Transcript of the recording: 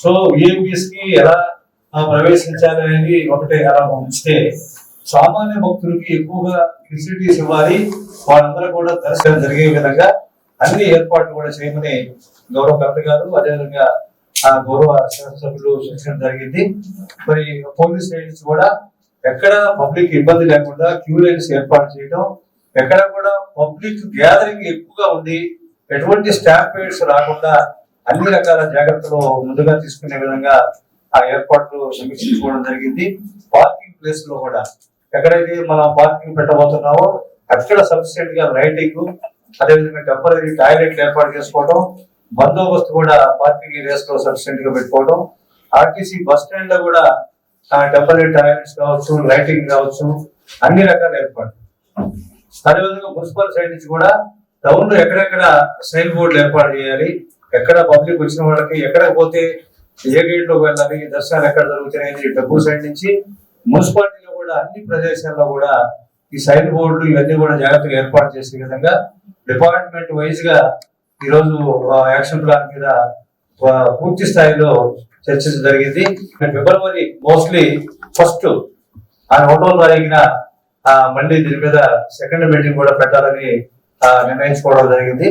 So విఐపీస్కి ఎలా ప్రవేశించాలి అనేది ఒకటే అలా ఉంచితే సామాన్య భక్తులకి ఎక్కువగా ఫెసిలిటీస్ ఇవ్వాలి. వాళ్ళందరూ కూడా దర్శనం జరిగే విధంగా అన్ని ఏర్పాట్లు కూడా చేయమని గౌరవ కలెక్టర్ గారు అదేవిధంగా ఆ గౌరవ శాసనసభ్యులు శిక్షణ జరిగింది. మరి పోలీస్ లైన్స్ కూడా ఎక్కడ పబ్లిక్ ఇబ్బంది లేకుండా క్యూ లైన్స్ ఏర్పాటు చేయడం ఎక్కడ కూడా పబ్లిక్ గ్యాదరింగ్ ఎక్కువగా ఉంది ఎటువంటి స్టాంప్ పేడ్స్ రాకుండా అన్ని రకాల జాగ్రత్తలు ముందుగా తీసుకునే విధంగా ఆ ఏర్పాట్లు సమీక్షించుకోవడం జరిగింది. పార్కింగ్ ప్లేస్లో కూడా ఎక్కడైతే మనం పార్కింగ్ పెట్టబోతున్నామో అక్కడ సఫిషియెంట్గా లైటింగ్ అదేవిధంగా టెంపరీ టాయిలెట్లు ఏర్పాటు చేసుకోవడం బందోబస్తు కూడా పార్కింగ్ ఏరియాస్లో సఫిషియెంట్గా పెట్టుకోవడం ఆర్టీసీ బస్ స్టాండ్లో కూడా టెంపరీ టాయిలెట్స్ కావచ్చు లైటింగ్ కావచ్చు అన్ని రకాల ఏర్పాట్లు. అదేవిధంగా మున్సిపల్ సైడ్ నుంచి కూడా టౌన్లో ఎక్కడెక్కడ సైన్ బోర్డులు ఏర్పాటు చేయాలి ఎక్కడ పబ్లిక్ వచ్చిన వాళ్ళకి ఎక్కడ పోతే ఏ గేట్లో వెళ్ళాలి దర్శనాలు ఎక్కడ జరుగుతున్నాయి డబ్బు సైడ్ నుంచి మున్సిపాలిటీలో కూడా అన్ని ప్రదేశాల్లో కూడా ఈ సైన్ బోర్డులు ఇవన్నీ కూడా జాగ్రత్తగా ఏర్పాటు చేసే విధంగా డిపార్ట్మెంట్ వైజ్గా ఈ రోజు యాక్షన్ ప్లాన్ మీద పూర్తి స్థాయిలో చర్చించడం జరిగింది. ఫిబ్రవరి మోస్ట్లీ ఫస్ట్ ఆ ఒకటో తారీఖున ఆ, మళ్ళీ దీని మీద సెకండ్ మీటింగ్ కూడా పెట్టాలని నిర్ణయించుకోవడం జరిగింది.